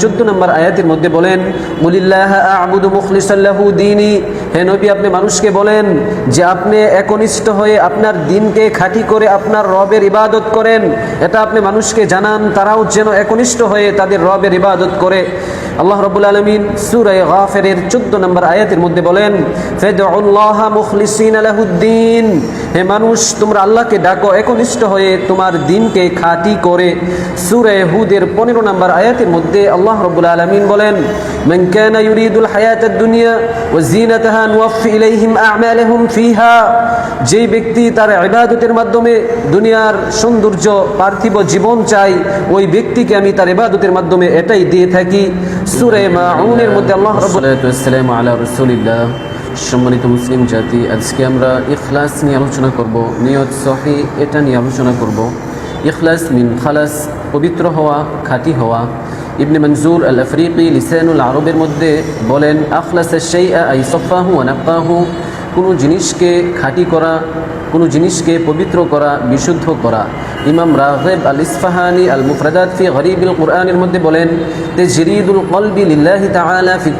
চোদ্দ নম্বর আয়াতের মধ্যে বলেন মুলিল্লাহ আবুদু মুখলিসাল্লাহু দিনী হে নবী, আপনি মানুষকে বলেন যে আপনি একনিষ্ঠ হয়ে আপনার দিনকে খাঁটি করে আপনার রবের ইবাদত করেন। এটা আপনি মানুষকে জানান, তারাও যেন একনিষ্ঠ হয়ে তাদের রবের ইবাদত করে। আল্লাহ রবুল আলমিন সুরায় গাফেরের চোদ্দ নম্বর আয়াতের মধ্যে বলেন আলাহুদ্দিন হে মানুষ, তোমরা আল্লাহকে ডাকো, একনিষ্ঠ হয়ে তোমার দিনকে খাঁটি করে। সুরে হুদের পনেরো নম্বর আয়াতের মধ্যে আল্লাহ রবুল আলমিন বলেন মেঙ্কানা ইউরিদুল হায়াতের দুনিয়া ও জিনতাহ যে ব্যক্তি তার ইবাদতের মাধ্যমে দুনিয়ার সৌন্দর্য, পার্থিব জীবন চাই ওই ব্যক্তিকে আমি তার ইবাদতের মাধ্যমে এটাই দিয়ে থাকি। সুরে মাউনের মধ্যে আল্লাহ আলা রসুলিল্লাহ। সম্মানিত মুসলিম জাতি, আজকে আমরা ইখলাস নিয়ে আলোচনা করব। নিয়ত সহি, এটা নিয়ে আলোচনা করব। ইখলাস মিন খালাস, পবিত্র হওয়া, খাঁটি হওয়া। ইবনে মনজুর আল আফরিকি লিসানুল আরবের মধ্যে বলেন, আখলাস সেই আই সফাহু কোনো জিনিসকে খাঁটি করা, কোনো জিনিসকে পবিত্র করা, বিশুদ্ধ করা। ইমাম রাগেব আল ইসফাহানি আল মুফরাদাত ফি কোরআনের মধ্যে বলেন তে জিরিদুল কলবি লিল্লাহি তাআলা ফি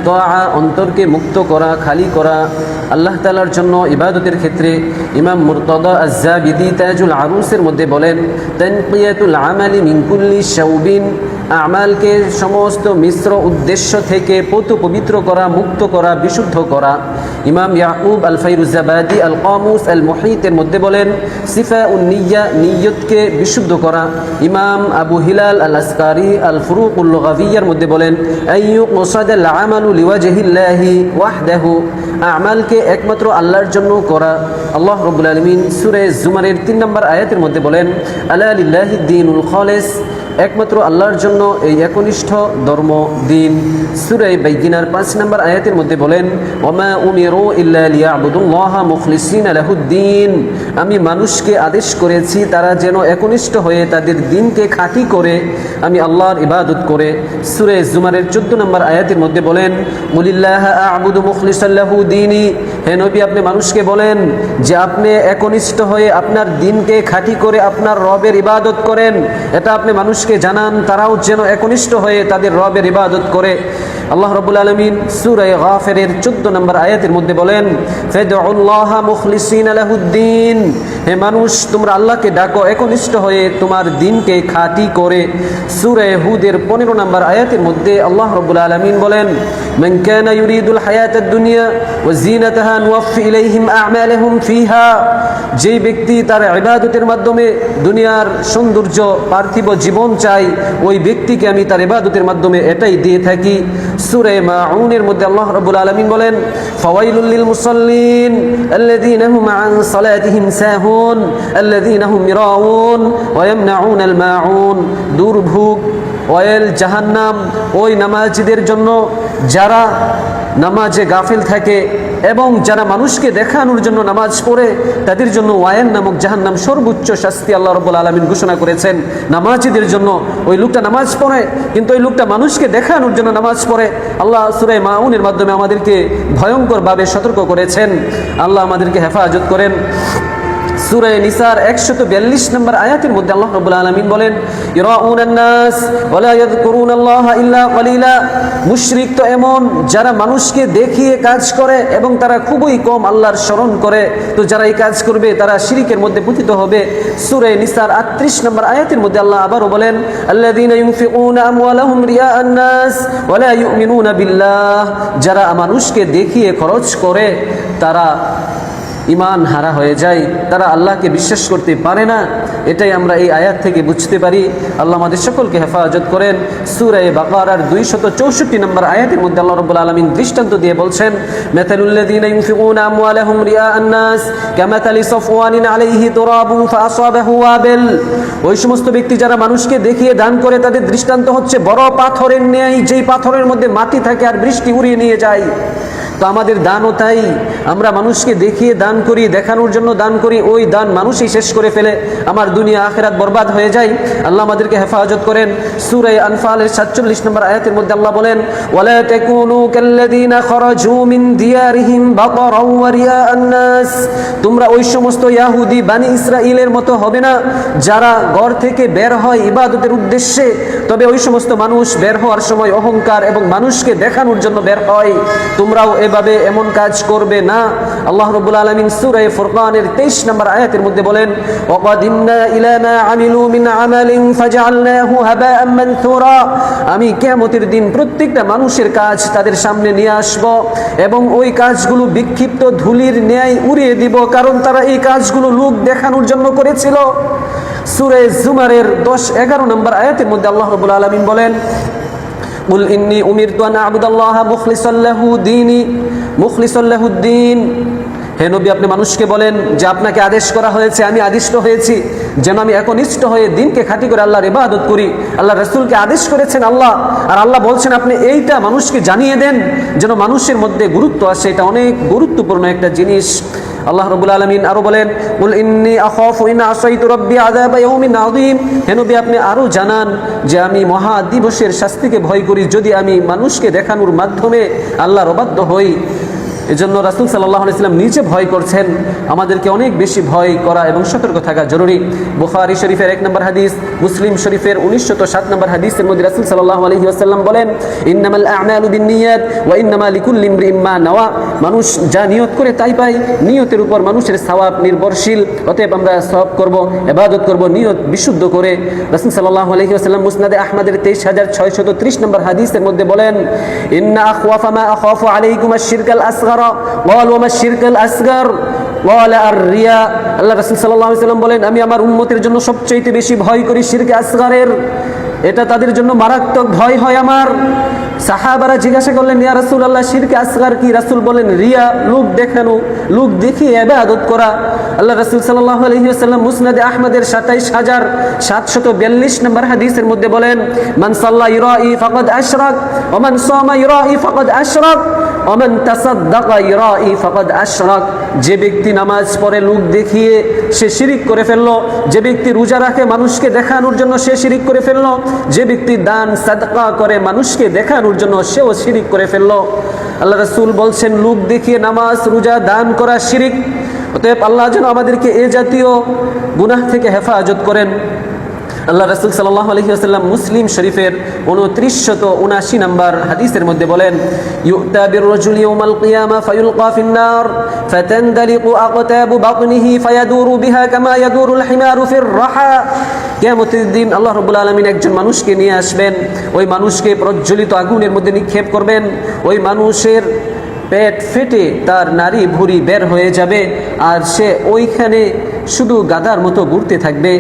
অন্তরকে মুক্ত করা, খালি করা। আল্লাহ তাআলার জন্য ইবাদতের ক্ষেত্রে ইমাম মুরতাদা আজ-জাবিদি তাজুল আরুসের মধ্যে বলেন, তানকিয়াতুল আমালি মিন কুল্লি শাউবিন আমালকে সমস্ত মিশ্র উদ্দেশ্য থেকে পতু পবিত্র করা, মুক্ত করা, বিশুদ্ধ করা। ইমাম ইয়াকুব আল ফাইরুজাবাদি আল কামুস আল মুহিতের মধ্যে বলেন সিফা উন্নিয়া নিয়তকে বিশুদ্ধ করা। ইমাম আবু হিলাল আল আসকারি আল ফুরুক উল গাভিয়ার মধ্যে বলেন, আইয়ু মোসাদ আল আমালু লিওয়াজহিল্লাহি ওয়াহদাহু। আমালকে একমাত্র আল্লাহর জন্য করা। আল্লাহ রবুল আলমিন সুরে জুমারের তিন নম্বর আয়াতের মধ্যে বলেন আল্লাহ লিল্লাহি দিনুল খালেস। একমাত্র আল্লাহর জন্য এই একনিষ্ঠ ধর্ম, দিন। সুরাই বাইগিনার পাঁচ নম্বর আয়াতের মধ্যে বলেন, ওমা উমেরো ইল্লা লিয়াবুদুল্লাহ মুখলিসিন আলাহুদ্দিন আমি মানুষকে আদেশ করেছি, তারা যেন একনিষ্ঠ হয়ে তাদের দিনকে খাঁটি করে। আমি আল্লাহর ইবাদত করে। সুরে জুমারের চোদ্দ নম্বর আয়াতের মধ্যে বলেন মুলিল্লাহ আবুদু মুখলিসাল্লাহু দিনী। হে নবী, আপনি মানুষকে বলেন যে আপনি একনিষ্ঠ হয়ে আপনার দিনকে খাঁটি করে আপনার রবের ইবাদত করেন। এটা আপনি মানুষকে জানান, তারাও যেন একনিষ্ঠ হয়ে তাদের রবের ইবাদত করে। আল্লাহ রবুল আলমিন সুরাই গাফেরের চোদ্দ নম্বর আয়াতের মধ্যে বলেন ফেদাহ আলাহুদ্দিন হে মানুষ, তোমরা আল্লাহকে ডাকো একনিষ্ঠ হয়ে তোমার দিনকে খাঁটি করে। সুরে হুদের পনেরো নম্বর আয়াতের মধ্যে আল্লাহ রবুল আলমিন বলেন মেঙ্কানা ইউরিদুল হায়াতের দুনিয়া ও জিনতাহ যেই ব্যক্তি তার ইবাদতের মাধ্যমে দুনিয়ার সৌন্দর্য, পার্থিব জীবন চাই ওই ব্যক্তিকে আমি তার ইবাদতের মাধ্যমে এটাই দিয়ে থাকি। সুরে মা মাউনের মধ্যে আল্লাহ রাব্বুল আলামিন বলেন, ফাওয়াইলুল মুসাল্লিন আল্লাযীনা হুম আন সালাতিহিম সাহুন, আল্লাযীনা হুম ইরাউন, ওয়া ইয়ামনাউনাল মাউন। দুর্ভোগ ওয়েল জাহান্নাম, ওই নামাজীদের জন্য যারা নামাজে গাফিল থাকে এবং যারা মানুষকে দেখানোর জন্য নামাজ পড়ে, তাদের জন্য ওয়ায়েন নামক জাহান্নাম সর্বোচ্চ শাস্তি আল্লাহ রব্বুল আলমিন ঘোষণা করেছেন। নামাজিদের জন্য ওই লোকটা নামাজ পড়ে, কিন্তু ওই লোকটা মানুষকে দেখানোর জন্য নামাজ পড়ে। আল্লাহ সুরাই মাউনের মাধ্যমে আমাদেরকে ভয়ঙ্করভাবে সতর্ক করেছেন। আল্লাহ আমাদেরকে হেফাজত করেন। সুরে নিসার একশত বিয়াল্লিশ নম্বর আয়াতের মধ্যে আল্লাহ রবুল আলমিন বলেন মুশরিক তো এমন, যারা মানুষকে দেখিয়ে কাজ করে এবং তারা খুবই কম আল্লাহর স্মরণ করে। তো যারা এই কাজ করবে, তারা শিরিকের মধ্যে পতিত হবে। সুরে নিসার আটত্রিশ নম্বর আয়াতের মধ্যে আল্লাহ আবারও বলেন যারা মানুষকে দেখিয়ে খরচ করে, তারা ইমান হারা হয়ে যায়, তারা আল্লাহকে বিশ্বাস করতে পারে না। এটাই আমরা এই আয়াত থেকে বুঝতে পারি। আল্লাহ আমাদের সকলকে হেফাজত করেন। সুরাই বাকারার দুই শত চৌষট্টি নম্বর আয়াতের মধ্যে আল্লাহ রব্বুল আলমিন দৃষ্টান্ত দিয়ে বলছেন মেথালুল্লাযীনা ইউনফিকুনা আমওয়ালাহুম রিয়াআন নাস, কামাতালি সফওয়ানিন আলাইহি তুরাবু ফাআসাবাহু ওয়াবিল। ওই সমস্ত ব্যক্তি যারা মানুষকে দেখিয়ে দান করে, তাদের দৃষ্টান্ত হচ্ছে বড় পাথরের ন্যায়, যেই পাথরের মধ্যে মাটি থাকে আর বৃষ্টি উড়িয়ে নিয়ে যায়। তো আমাদের দানও তাই। আমরা মানুষকে দেখিয়ে দান করি, দেখানোর জন্য দান করি, ওই দান মানুষই শেষ করে ফেলে। আমার দুনিয়া আখেরাত বরবাদ হয়ে যায়। আল্লাহ আমাদেরকে হেফাজত করেন। সুরাই আনফালের সাতচল্লিশ নম্বর আয়াতের মধ্যে আল্লাহ বলেন তোমরা ওই সমস্ত ইয়াহুদি, বানি ইসরাইলের মতো হবে না। যারা ঘর থেকে বের হয় ইবাদতের উদ্দেশ্যে, তবে ওই সমস্ত মানুষ বের হওয়ার সময় অহংকার এবং মানুষকে দেখানোর জন্য বের হয়। তোমরাও এভাবে এমন কাজ করবে না। আল্লাহ রব্বুল আলামিন সূরা ফুরকানের 23 নম্বর আয়াতের মধ্যে বলেন আমি কিয়ামতের দিন প্রত্যেকটা মানুষের কাজ তাদের সামনে নিয়ে আসব এবং ওই কাজগুলো বিক্ষিপ্ত ধুলির ন্যায় উড়িয়ে দিব, কারণ তারা এই কাজগুলো লোক দেখানোর জন্য করেছিল। সুরে জুমারের দশ এগারো নম্বর আয়াতের মধ্যে আল্লাহ রবুল আলমিন বলেন قل إني أمرت أن أعبد الله مخلصا له ديني مخلصا له الدين হে নবী আপনি মানুষকে বলেন যে আপনাকে আদেশ করা হয়েছে আমি আদিষ্ট হয়েছি যেন আমি একনিষ্ঠ হয়ে দিনকে খাঁটি করে আল্লাহর ইবাদত করি আল্লাহ রসুলকে আদেশ করেছেন আল্লাহ আর আল্লাহ বলছেন আপনি এইটা মানুষকে জানিয়ে দেন যেন মানুষের মধ্যে গুরুত্ব আসে এটা অনেক গুরুত্বপূর্ণ একটা জিনিস আল্লাহ রবুল আলমিন আরও বলেন উল ইন্নি আখফ ইন আসাইতু রব্বি আযাব ইয়াউমিন আযীম। হে নবী, আপনি আরও জানান যে আমি মহা দিবসের শাস্তিকে ভয় করি যদি আমি মানুষকে দেখানোর মাধ্যমে আল্লাহর অবাধ্য হই। এজন্য রাসুল সাল্লাহ আলাইসাল্লাম নিজে ভয় করছেন, আমাদেরকে অনেক বেশি ভয় করা এবং সতর্ক থাকা জরুরি। বুখারি শরীফের এক নম্বর হাদিস, মুসলিম শরীফের উনিশশত সাত নম্বর হাদিসের মধ্যে রাসুল সাল্লাহ আলহি আসাল্লাম বলেন, ইন্নামাল আমালু বিন্নিয়াত ওয়া ইন্নামা লিকুল্লি ইমরিইম মা নাওয়া। মানুষ যা নিয়ত করে তাই পায়, নিয়তের উপর মানুষের সওয়াব নির্ভরশীল, অতএব আমরা সওয়াব করব, ইবাদত করব, নিয়ত বিশুদ্ধ করে। রাসূল সাল্লাল্লাহু আলাইহি ওয়াসাল্লাম মুসনাদে আহমদের 23630 নম্বর হাদিসের মধ্যে বলেন, ইন্না আখওয়াফা মা আখাফু আলাইকুম আশ-শিরকাল আসগার قال وما الشرك الأصغر قال الرياء আল্লাহ রাসূল সাল্লাল্লাহু আলাইহি ওয়াসাল্লাম বলেন আমি আমার উম্মতের জন্য সবচেয়ে বেশি ভয় করি শিরকে আসগারের এটা তাদের জন্য মারাত্মক ভয় হয় আমার। সাহাবারা জিজ্ঞাসা করলেন, ইয়া রাসূল আল্লাহ শিরকে আসগার কি? রাসুল বলেন রিয়া, লোক দেখানো, লোক দেখিয়ে ইবাদত করা। আল্লাহ রাসূল সাল্লাল্লাহু আলাইহি ওয়াসাল্লাম মুসনাদে আহমদের 27742 নম্বর হাদিসের মধ্যে বলেন, মান সাল্লা ইরাই ফাকাদ আশরাক, ওয়া মান সামা ইরাই ফাকাদ আশরাক, ওয়া মান তাসাদ্দাকা ইরাই ফাকাদ আশরাক। যে ব্যক্তি নামাজ পড়ে, লুক দেখিয়ে সে শিরিক করে ফেলল। যে ব্যক্তি রোজা রাখে, মানুষকে দেখানোর জন্য সে শিরিক করে ফেলল। যে ব্যক্তি দান, সাদকা করে মানুষকে দেখানোর জন্য সেও শিরিক করে ফেলল। আল্লাহ রসুল বলছেন, লুক দেখিয়ে নামাজ, রোজা দান করা শিরিক। অতএব আল্লাহ যেন আমাদেরকে এ জাতীয় গুনাহ থেকে হেফাজত করেন। আল্লাহ রসুল সাল্লাহ আলহি আসাল্লাম মুসলিম শরীফের উনত্রিশশত উনাশি নম্বর হাদিসের মধ্যে বলেন, ইউতা বিররজুল ইয়াউমাল কিয়ামা ফায়ুলকা ফিন্নার, ফাতানদালিকু আকতাবু বাতনিহি ফায়াদুরু বিহা কামা ইয়াদুরুল হিমারু ফির রাহা কিয়ামতের দিন আল্লাহ রাব্বুল আলামিন একজন মানুষকে নিয়ে আসবেন, ওই মানুষকে প্রজ্বলিত আগুনের মধ্যে নিক্ষেপ করবেন, ওই মানুষের পেট ফেটে তার নারী ভুঁড়ি বের হয়ে যাবে, আর সে ওইখানে শুধু গাদার মতো ঘুরতে থাকবে।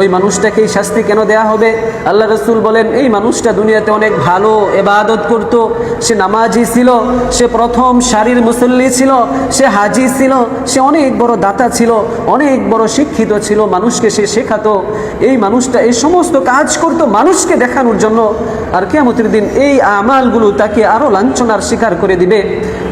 ওই মানুষটাকে এই শাস্তি কেন দেয়া হবে? আল্লাহ রসুল বলেন, এই মানুষটা দুনিয়াতে অনেক ভালো এবাদত করত। সে নামাজি ছিল, সে প্রথম শারীর মুসল্লি ছিল, সে হাজি ছিল, সে অনেক বড় দাতা ছিল, অনেক বড় শিক্ষিত ছিল, মানুষকে সে শেখাতো। এই মানুষটা এই সমস্ত কাজ করত মানুষকে দেখানোর জন্য। আর কেমতের দিন এই আমালগুলো তাকে আরও লাঞ্ছনার শিকার করে দিবে।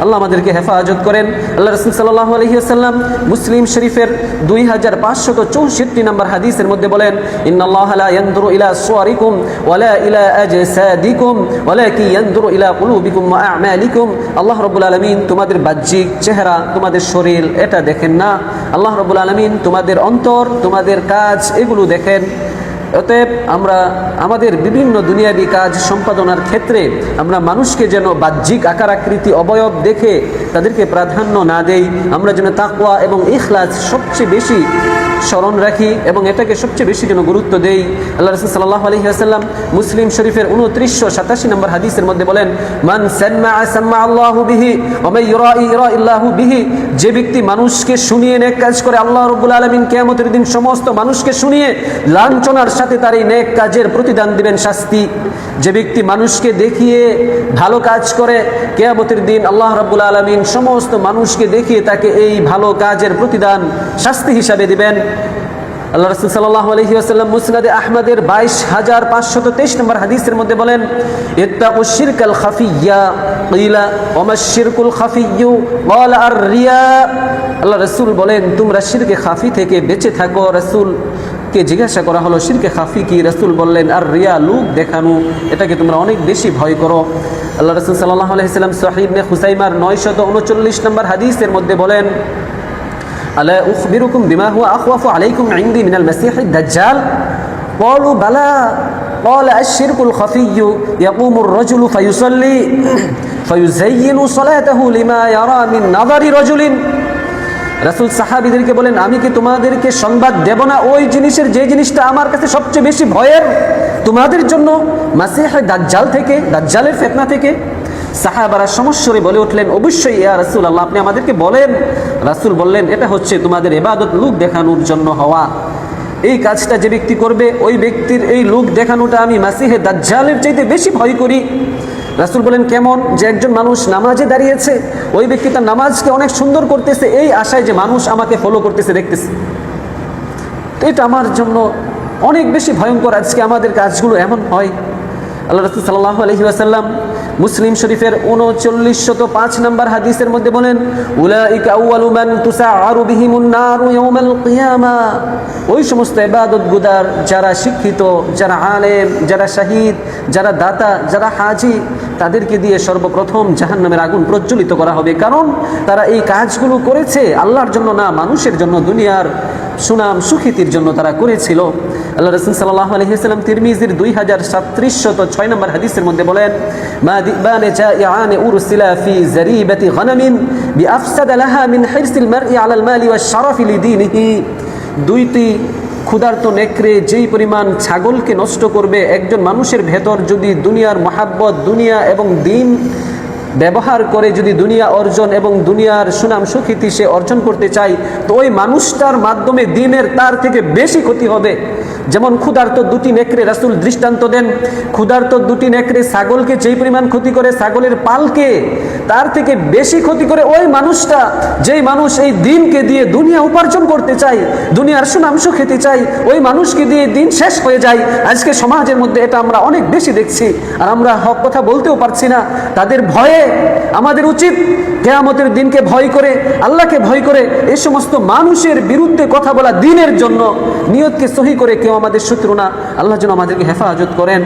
আল্লাহ আমাদেরকে হেফাজত করেন। আল্লাহ রসুল সাল্লাহ আলহিহাল্লাম মুসলিম শরীফের দুই হাজার পাঁচশত চৌষট্টি নম্বর হাদিসের মধ্যে বলেন, ইন্নাল্লাহ লা ইয়ানদুরু ইলা সুওয়ারিকুম ওয়ালা ইলা আজসাদিকুম ওয়ালাকিন ইয়ানদুরু ইলা কুলুবিকুম ওয়া আ'মালিকুম। আল্লাহ রাব্বুল আলামিন তোমাদের বাহ্যিক চেহারা, তোমাদের শরীর এটা দেখেন না। আল্লাহ রাব্বুল আলামিন তোমাদের অন্তর, তোমাদের কাজ এগুলো দেখেন। অতএব আমরা আমাদের বিভিন্ন দুনিয়াবী কাজ সম্পাদনার ক্ষেত্রে আমরা মানুষকে যেন বাহ্যিক আকার আকৃতি অবয়ব দেখে তাদেরকে প্রাধান্য না দেই, আমরা যেন তাকওয়া এবং ইখলাস সবচেয়ে বেশি স্মরণ রাখি এবং এটাকে সবচেয়ে বেশি যেন গুরুত্ব দেই। আল্লাহ রসুল সাল্লাহ আলহি আসাল্লাম মুসলিম শরীফের উনত্রিশশো সাতাশি নম্বর হাদিসের মধ্যে বলেন, মান বিহি বিহি যে ব্যক্তি মানুষকে শুনিয়ে নেক কাজ করে আল্লাহ রব্বুল আলমিন কেয়ামতের দিন সমস্ত মানুষকে শুনিয়ে লাঞ্ছনার সাথে তার এই নেক কাজের প্রতিদান দিবেন শাস্তি। যে ব্যক্তি মানুষকে দেখিয়ে ভালো কাজ করে, কেয়ামতের দিন আল্লাহ রব্বুল আলমিন সমস্ত মানুষকে দেখিয়ে তাকে এই ভালো কাজের প্রতিদান, শাস্তি হিসাবে দিবেন। আল্লাহ রসুল সাল্লাহ মুসনাদে আহমদের বাইশ হাজার পাঁচশত তেইশ নম্বর হাদিসের মধ্যে বলেন, ইত্তাকু শিরকাল খাফিয়া খাফিয়ু আর রিয়া আল্লাহ রসুল বলেন, তোমরা শিরকে খাফি থেকে বেঁচে থাকো রসুল। কে জিজ্ঞাসা করা হলো শিরকে খাফি কি রসুল বললেন আর রিয়া লুক দেখানো এটাকে তোমরা অনেক বেশি ভয় করো আল্লাহ রসুল সাল্লাহ আলহিসাল্লাম সাহিবনে হুসাইমার নয়শত উনচল্লিশ নম্বর হাদিসের মধ্যে বলেন ألا أخبركم بما هو أخوف عليكم عندي من المسيح الدجال قالوا بلى قال الشرك الخفي يقوم الرجل فيصلي فيزين صلاته لما يرى من نظر رجل রাসুল সাহাবিদেরকে বলেন, আমি কি তোমাদেরকে সংবাদ দেব না? ওই জিনিসের যে জিনিসটা আমার কাছে সবচেয়ে বেশি ভয়ের, তোমাদের জন্য মাসিহ দাজ্জাল থেকে, দাজ্জালের ফেতনা থেকে? সাহাবারা সমস্যরে বলে উঠলেন, অবশ্যই ইয়া রাসুল আল্লাহ আপনি আমাদেরকে বলেন। রাসুল বললেন, এটা হচ্ছে তোমাদের এবাদত লুক দেখানোর জন্য হওয়া। এই কাজটা যে ব্যক্তি করবে, ওই ব্যক্তির এই লুক দেখানোটা আমি মাসিহে দাজ্জালের চাইতে বেশি ভয় করি। রাসুল বলেন, কেমন যে একজন মানুষ নামাজে দাঁড়িয়েছে, ওই ব্যক্তি তার নামাজকে অনেক সুন্দর করতেছে, এই আশায় যে মানুষ আমাকে ফলো করতেছে, দেখতেছে। তো এটা আমার জন্য অনেক বেশি ভয়ঙ্কর। আজকে আমাদের কাজগুলো এমন হয়। আল্লাহ রসুল সাল্লাহ আলহি আসাল্লাম মুসলিম শরীফের উনচল্লিশ শত পাঁচ নম্বর হাদিসের মধ্যে বলেন ওই সমস্ত ইবাদত গুদার যারা শিক্ষিত, যারা আলেম, যারা শাহিদ, যারা দাতা, যারা হাজি, তাদেরকে দিয়ে সর্বপ্রথম জাহান্নামের আগুন প্রজ্বলিত করা হবে। কারণ তারা এই কাজগুলো করেছে আল্লাহর জন্য না, মানুষের জন্য, দুনিয়ার সুনাম সুখ্যাতির জন্য তারা করেছিল। আল্লাহ রসুল সাল্লাহ আলহিহাল্লাম তিরমিজির দুই হাজার সাত্রিশ শত ছয় নম্বর হাদিসের মধ্যে বলেন, মা দিবানে জাইআন উরসিলা ফি জারিবাতি গনামিন বিআফসাদ লাহা মিন হিরসিল মারই আলাল মালি ওয়াশ শারাফি লিদীনিহি। দুইটি ক্ষুধার্ত নেকড়ে যেই পরিমাণ ছাগলকে নষ্ট করবে, একজন মানুষের ভেতর যদি দুনিয়ার মহাব্বত, দুনিয়া এবং দিন ব্যবহার করে যদি দুনিয়া অর্জন এবং দুনিয়ার সুনাম সুখ্যাতি সে অর্জন করতে চায়, তো ওই মানুষটার মাধ্যমে দিনের তার থেকে বেশি ক্ষতি হবে। যেমন ক্ষুধার্ত দুটি নেকড়ে রাসুল দৃষ্টান্ত দেন, ক্ষুধার্ত দুটি নেকড়ে ছাগলকে যেই পরিমাণ ক্ষতি করে ছাগলের পালকে, তার থেকে বেশি ক্ষতি করে ওই মানুষটা, যেই মানুষ এই দিনকে দিয়ে দুনিয়া উপার্জন করতে চায়, দুনিয়ার সুনাংশ খেতে চাই ওই মানুষকে দিয়ে দিন শেষ হয়ে যায়। আজকে সমাজের মধ্যে এটা আমরা অনেক বেশি দেখছি আর আমরা হক কথা বলতেও পারছি না। তাদের ভয়ে আমাদের উচিত কেয়ামতের দিনকে ভয় করে, আল্লাহকে ভয় করে এই সমস্ত মানুষের বিরুদ্ধে কথা বলা দিনের জন্য, নিয়তকে সহি করে কেউ আমাদের শত্রু না, আল্লাহ যেন আমাদেরকে হেফাজত করেন।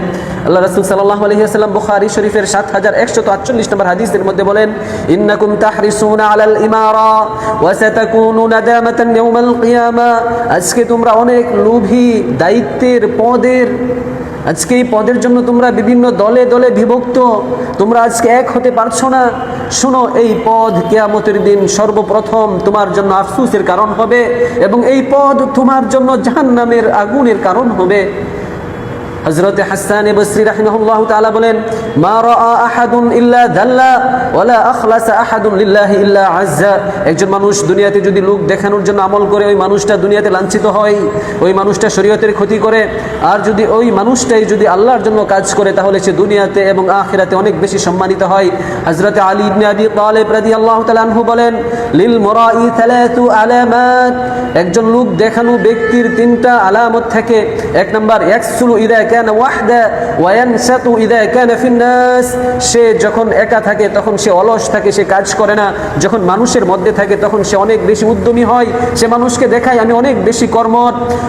আল্লাহ রসুল সাল্লাহ আলহিহাস্লাম বুখারি শরীফের সাত হাজার একশত আটচল্লিশ নম্বর হাদিসের মধ্যে বলেন, ইন্নাকুম তাহরিসুন আলাল ইমারা ওয়াসাতাকুনু নাদামাতান ইয়াউমাল কিয়ামা। আজকে তোমরা অনেক লোভী, দায়িত্বের পদের আজকে এই পদের জন্য তোমরা বিভিন্ন দলে দলে বিভক্ত। তোমরা আজকে এক হতে পারছ না। শোনো, এই পদ কেয়ামতের দিন সর্বপ্রথম তোমার জন্য আফসুসের কারণ হবে এবং এই পদ তোমার জন্য জাহান্নামের আগুনের কারণ হবে। হজরত হাসান বসরি রাহিমাহুল্লাহ তাআলা বলেন, মা রাআ আহাদুন ইল্লা দাল্লা ওয়ালা আখলাসা আহাদুন লিল্লাহি ইল্লা আজ্জা। একজন মানুষ দুনিয়াতে যদি লোক দেখানোর জন্য আমল করে, ওই মানুষটা দুনিয়াতে লাঞ্ছিত হয়, ওই মানুষটা শরীয়তের ক্ষতি করে। আর যদি ওই মানুষটাই যদি আল্লাহর জন্য কাজ করে, তাহলে সে দুনিয়াতে এবং আখিরাতে অনেক বেশি সম্মানিত হয়। হযরত আলী ইবনে আবি তালিব রাদিয়াল্লাহু তাআলা আনহু বলেন, লিল থালাতু আলামাত। একজন লোক দেখানো ব্যক্তির তিনটা আলামত থাকে, এক নাম্বার, ইয়াকসুলু ইদা কানা ওয়াহদা ওয়া ইয়ানসাতু ইদা কানা ফিন নাস। সে যখন একা থাকে, তখন সে অলস থাকে, সে কাজ করে না। যখন মানুষের মধ্যে থাকে, তখন সে অনেক বেশি উদ্যমী হয়। সে মানুষকে দেখায়, আমি অনেক বেশি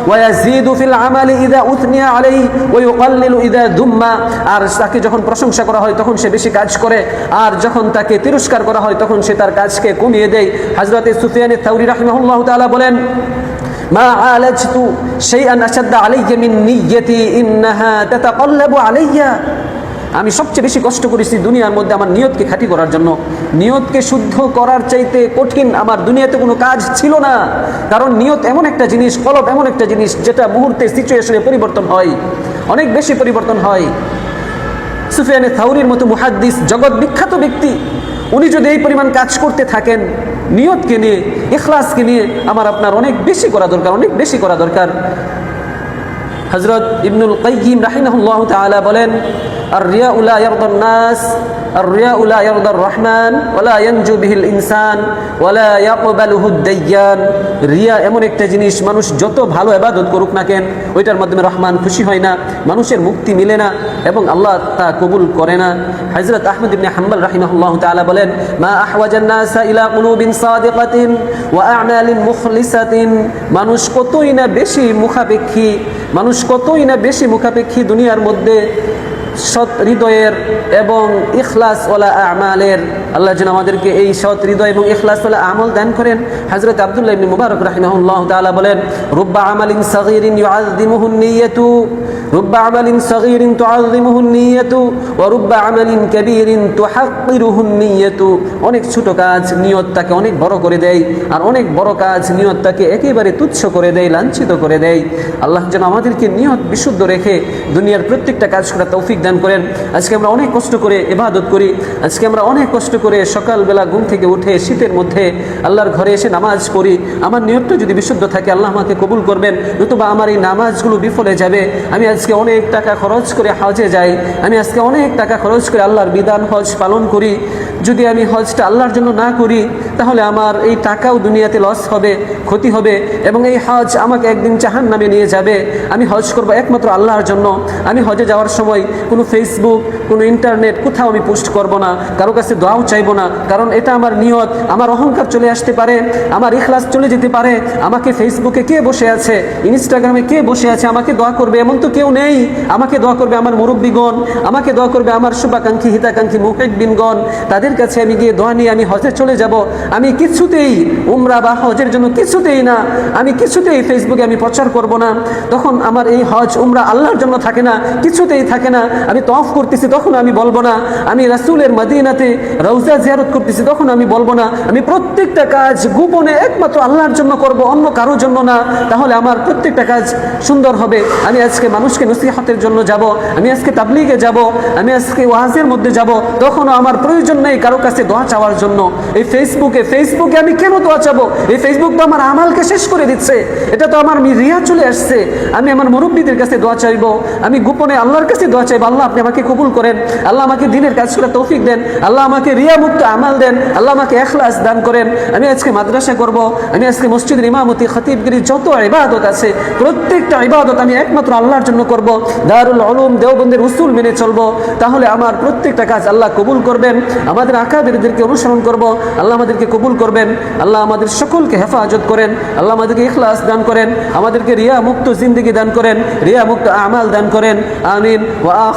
ওয়া ইয়াজিদু ফিল আমালি ইদা উথনিয়া আলাইহি ওয়া ইউকাল্লিলু ইদা দুম্মা। আর তাকে যখন প্রশংসা করা হয়, তখন সে বেশি কাজ করে। আর যখন তাকে তিরস্কার করা হয়, তখন সে তার কাজকে কমিয়ে দেয়। হযরতে সুফিয়ান থাউরি রাহিমাহুল্লাহ তাআলা বলেন আলাইয়া আমি সবচেয়ে বেশি কষ্ট করেছি দুনিয়ার মধ্যে আমার নিয়তকে খাঁটি করার জন্য। নিয়তকে শুদ্ধ করার চাইতে কঠিন আমার দুনিয়াতে কোনো কাজ ছিল না। কারণ নিয়ত এমন একটা জিনিস কলপ এমন একটা জিনিস, যেটা মুহূর্তে সিচুয়েশনে পরিবর্তন হয়, অনেক বেশি পরিবর্তন হয়। সুফিয়ানে থাউরির মতো মুহাদ্দিস, জগৎ বিখ্যাত ব্যক্তি উনি যদি এই পরিমাণ কাজ করতে থাকেন, নিয়তকে নিয়ে, ইখলাসকে নিয়ে আমার আপনার অনেক বেশি করা দরকার, অনেক বেশি করা দরকার। হজরত ইবনুল কাইয়িম রাহিমাহুল্লাহ তাআলা বলেন আর রিয়া উলা ইয়ারদান নাস আর রিয়া উলা ইয়ারদার রহমান ওয়ালা ইয়ানজু বিহিল ইনসান ওয়ালা ইয়াকবালুহু দাইয়ান রিয়া এমন একটা জিনিস, মানুষ যত ভালো ইবাদত করুক না কেন, ওইটার মাধ্যমে রহমান খুশি হয় না, মানুষের মুক্তি মিলে না, এবং আল্লাহ তা কবুল করে না। হযরত আহমদ ইবনে হাম্বল রাহিমাহুল্লাহ তাআলা বলেন, মা আহওয়াজান নাস ইলা কুলুবিন সাদিকাতিন ওয়া আ'মালিন মুখলিসাতিন। মানুষ কতই না বেশি মুখাপেক্ষী মানুষ কতই না বেশি মুখাপেক্ষী দুনিয়ার মধ্যে সৎ হৃদয়ের এবং ইখলাস ওলা আমালের। আল্লাহ যেন আমাদেরকে এই সৎ হৃদয় এবং ইখলাস ওলা আমল দান করেন। হযরত আবদুল্লাহ ইবনে মুবারক রাহিমাহুল্লাহ তাআলা বলেন, রুব্বা আমালিন সাগীরিন ইউআযযিমুহু নিয়্যাতু, রুব্বা আমালিন সাগীরিন তুআযযিমুহু নিয়্যাতু, ওয়া রুব্বা আমালিন কাবীরিন তুহাক্কিরুহু নিয়্যাতু। অনেক ছোট কাজ নিয়ত তাকে অনেক বড় করে দেয়, আর অনেক বড় কাজ নিয়ত তাকে একেবারে তুচ্ছ করে দেয়, লাঞ্ছিত করে দেয়। আল্লাহ যেন আমাদেরকে নিয়ত বিশুদ্ধ রেখে দুনিয়ার প্রত্যেকটা কাজ করা তৌফিক দান করেন। আজকে আমরা অনেক কষ্ট করে ইবাদত করি। আজকে আমরা অনেক কষ্ট করে সকালবেলা ঘুম থেকে উঠে শীতের মধ্যে আল্লাহর ঘরে এসে নামাজ পড়ি। আমার নিয়তটা যদি বিশুদ্ধ থাকে, আল্লাহ আমাকে কবুল করবেন। নতুবা আমার এই নামাজগুলো বিফলে যাবে। আমি আজকে অনেক টাকা খরচ করে হজে যাই। আমি আজকে অনেক টাকা খরচ করে আল্লাহর বিধান হজ পালন করি। যদি আমি হজটা আল্লাহর জন্য না করি, তাহলে আমার এই টাকাও দুনিয়াতে লস হবে, ক্ষতি হবে এবং এই হজ আমাকে একদিন জাহান নামে নিয়ে যাবে। আমি হজ করব একমাত্র আল্লাহর জন্য। আমি হজে যাওয়ার সময় কোনো ফেসবুক কোনো ইন্টারনেট কোথাও আমি পোস্ট করব না, কারও কাছে দোয়াও চাইব না, কারণ এটা আমার নিয়ত, আমার অহংকার চলে আসতে পারে, আমার ইখলাস চলে যেতে পারে, আমাকে ফেসবুকে কে বসে আছে ইনস্টাগ্রামে কে বসে আছে, আমাকে দোয়া করবে, এমন তো কেউ নেই, আমাকে দোয়া করবে আমার মুরব্বীগণ, আমাকে দোয়া করবে আমার শুভাকাঙ্ক্ষী, হিতাকাঙ্ক্ষী মুহিদ্দিনগণ তাদের কাছে আমি গিয়ে দোয়া নিয়ে আমি হজে চলে যাব, আমি কিছুতেই উমরা বা হজের জন্য কিছুতেই না, আমি কিছুতেই ফেসবুকে আমি প্রচার করব না, তখন আমার এই হজ উমরা আল্লাহর জন্য থাকে না, কিছুতেই থাকে না আমি তফ করতেছি, তখন আমি বলব না। আমি রাসুলের মদিনাতে রৌজা জিয়ারত করতেছি, তখন আমি বলব না। আমি প্রত্যেকটা কাজ গোপনে একমাত্র আল্লাহর জন্য করব, অন্য কারোর জন্য না। তাহলে আমার প্রত্যেকটা কাজ সুন্দর হবে। আমি আজকে মানুষকে নসিহতের জন্য যাব, আমি আজকে তাবলিগে যাব, আমি আজকে ওয়াজের মধ্যে যাব। তখনও আমার প্রয়োজন নেই কারও কাছে দোয়া চাওয়ার জন্য। এই ফেসবুকে ফেসবুকে আমি কেন দোয়া চাবো? এই ফেসবুক তো আমার আমালকে শেষ করে দিচ্ছে। এটা তো আমার রিয়া চলে আসছে। আমি আমার মুরব্বীদের কাছে দোয়া চাইব। আমি গোপনে আল্লাহর কাছে দোয়া চাইব। আল্লাহ আপনি আমাকে কবুল করেন, আল্লাহ আমাকে দিনের কাজ করে তৌফিক দেন, আল্লাহ আমাকে রিয়া মুক্ত আমাল দেন, আল্লাহ আমাকে এখলাস দান করেন। আমি আজকে মাদ্রাসা করব, আমি আজকে মসজিদের ইমামতি, খতিবগিরি, যত ইবাদত আছে, প্রত্যেকটা ইবাদত আমি একমাত্র আল্লাহর জন্য করব। দারুল আলম দেওবন্দের উসুল মেনে চলবো। তাহলে আমার প্রত্যেকটা কাজ আল্লাহ কবুল করবেন, আমাদের আকাদেরদেরকে অনুসরণ করব, আল্লাহ আমাদেরকে কবুল করবেন, আল্লাহ আমাদের সকলকে হেফাজত করেন, আল্লাহ আমাদেরকে ইখলাস দান করেন, আমাদেরকে রিয়া মুক্ত জিন্দগি দান করেন রিয়া মুক্ত আমাল দান করেন, আমিন, ওয়া